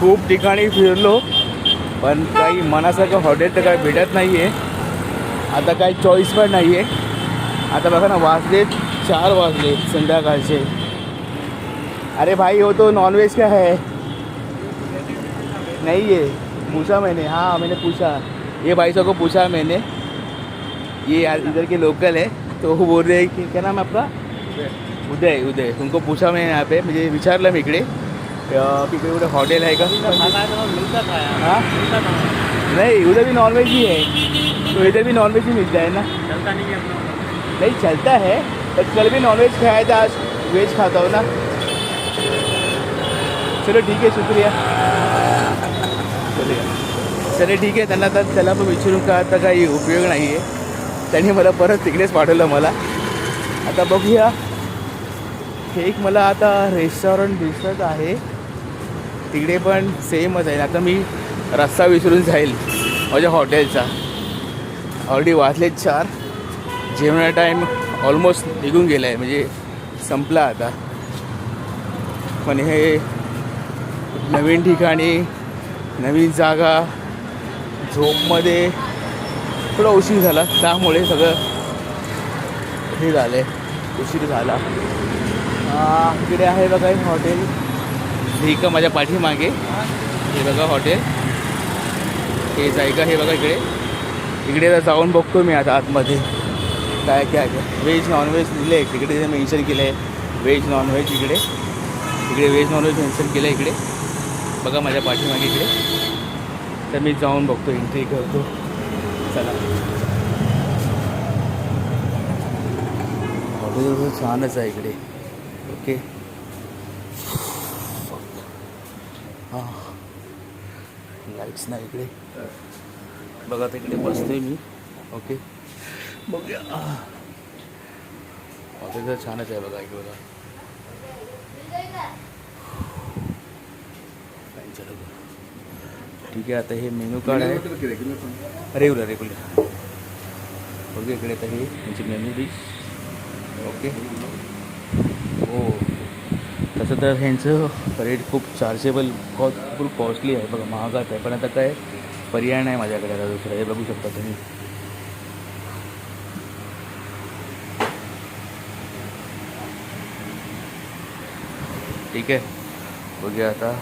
खूप ठिकाणी फिरलो पण काही मनासारखं हॉटेल तर काही भेटत नाही आहे आता काही चॉईस पण नाही आहे आता बघा ना वाजले चार वाजले संध्याकाळचे. अरे भाई हो तो नॉनवेज क्या है? नहीं है पूछा मैंने. हाँ मैंने पूछा. ये भाई साहब को पूछा मैंने. ये इधर के लोकल है तो वो बोल रहे हैं कि क्या नाम है आपका? उदय. उदय तुमको पूछा मैं यहाँ पे. म्हणजे विचारलं मी इकडे. इकडे कुठे हॉटेल आहे का? हाँ? नहीं उधर भी नॉनवेज ही है तो इधर भी नॉनवेज ही मिलता है ना? नहीं चलता है बट कल भी नॉनवेज खाया था आज वेज खाता हूँ ना. चलो ठीक आहे शुक्रिया. चलिए. चले ठीक आहे त्यांना तर त्याला पण विचारून का आता काही उपयोग नाही आहे. त्यांनी मला परत तिकडेच पाठवलं मला. आता बघूया. हे एक मला आता रेस्टॉरंट दिसत आहे. तिकडे पण सेमच आहे. आता मी रस्ता विसरून जाईल माझ्या हॉटेलचा. ऑलरेडी वाचले चार. जेवणा टाईम ऑलमोस्ट निघून गेला आहे म्हणजे संपला आता. पण हे नवीन ठिकाणी नवीन जागा झोपमध्ये थोडा उशीर झाला. त्यामुळे सगळं हे झालं आहे उशीर झाला. इकडे आहे बघा हॉटेल. हे माझ्या पाठीमागे. हे बघा हॉटेल हे जायका हे बघा इकडे. इकडे तर जाऊन बघतो मी आता आतमध्ये. काय काय काय. व्हेज नॉनव्हेज दिले तिकडे जे मेन्शन केलं आहे व्हेज नॉनव्हेज इकडे. इकडे व्हेज नॉनव्हेज मेन्शन केलं आहे इकडे. बघा माझ्या पाठीमागे इकडे. तर मी जाऊन बघतो एंट्री करतो. चला. हॉटेल छानच आहे इकडे. ओके हां. लाईट्स नाही इकडे. बघा तिकडे बसतोय मी. ओके. बघूया. हॉटेल तर छानच आहे बघा इकडे बघा. Fine, चलो ठीक आहे आता हे मेनू कार्ड आहे. रेग्युलर रेग्युलर बघू इकडे तर हे म्हणजे मेनू डिश. ओके. हो तसं तर ह्यांचं रेट खूप चार्जेबल कॉस्ट खूप कॉस्टली आहे. बघा महागात आहे. पण आता काय पर्याय नाही माझ्याकडे. आता दुसरं हे बघू शकता तुम्ही. ठीक आहे. बघूया आता.